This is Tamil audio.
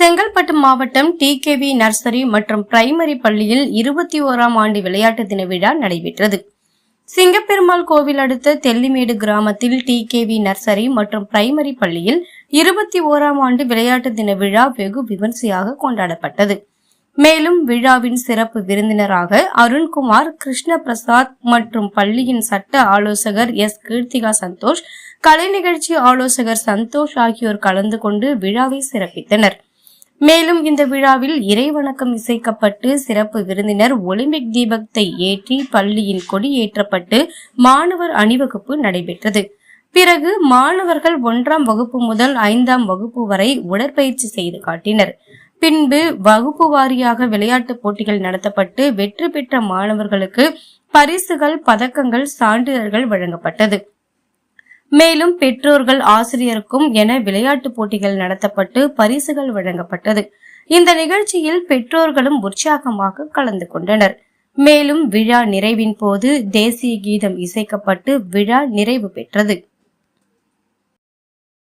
செங்கல்பட்டு மாவட்டம் டிகேவி நர்சரி மற்றும் பிரைமரி பள்ளியில் இருபத்தி ஓராம் ஆண்டு விளையாட்டு தின விழா நடைபெற்றது. சிங்கப்பெருமாள் கோவில் அடுத்த தெல்லிமேடு கிராமத்தில் டிகேவி நர்சரி மற்றும் பிரைமரி பள்ளியில் இருபத்தி ஓராம் ஆண்டு விளையாட்டு தின விழா வெகு விமர்சையாக கொண்டாடப்பட்டது. மேலும் விழாவின் சிறப்பு விருந்தினராக அருண்குமார் கிருஷ்ண பிரசாத் மற்றும் பள்ளியின் சட்ட ஆலோசகர் எஸ். கீர்த்திகா சந்தோஷ் கலை நிகழ்ச்சி ஆலோசகர் சந்தோஷ் ஆகியோர் கலந்து கொண்டு விழாவை சிறப்பித்தனர். மேலும் இந்த விழாவில் இறைவணக்கம் இசைக்கப்பட்டு சிறப்பு விருந்தினர் ஒலிம்பிக் தீபத்தை ஏற்றி பள்ளியின் கொடி ஏற்றப்பட்டு மாணவர் அணிவகுப்பு நடைபெற்றது. பிறகு மாணவர்கள் ஒன்றாம் வகுப்பு முதல் ஐந்தாம் வகுப்பு வரை உடற்பயிற்சி செய்து காட்டினர். பின்பு வகுப்பு வாரியாக விளையாட்டுப் போட்டிகள் நடத்தப்பட்டு வெற்றி பெற்ற மாணவர்களுக்கு பரிசுகள் பதக்கங்கள் சான்றிதழ்கள் வழங்கப்பட்டது. மேலும் பெற்றோர்கள் ஆசிரியருக்கும் என விளையாட்டுப் போட்டிகள் நடத்தப்பட்டு பரிசுகள் வழங்கப்பட்டது. இந்த நிகழ்ச்சியில் பெற்றோர்களும் உற்சாகமாக கலந்து கொண்டனர். மேலும் விழா நிறைவின் போது தேசிய கீதம் இசைக்கப்பட்டு விழா நிறைவு பெற்றது.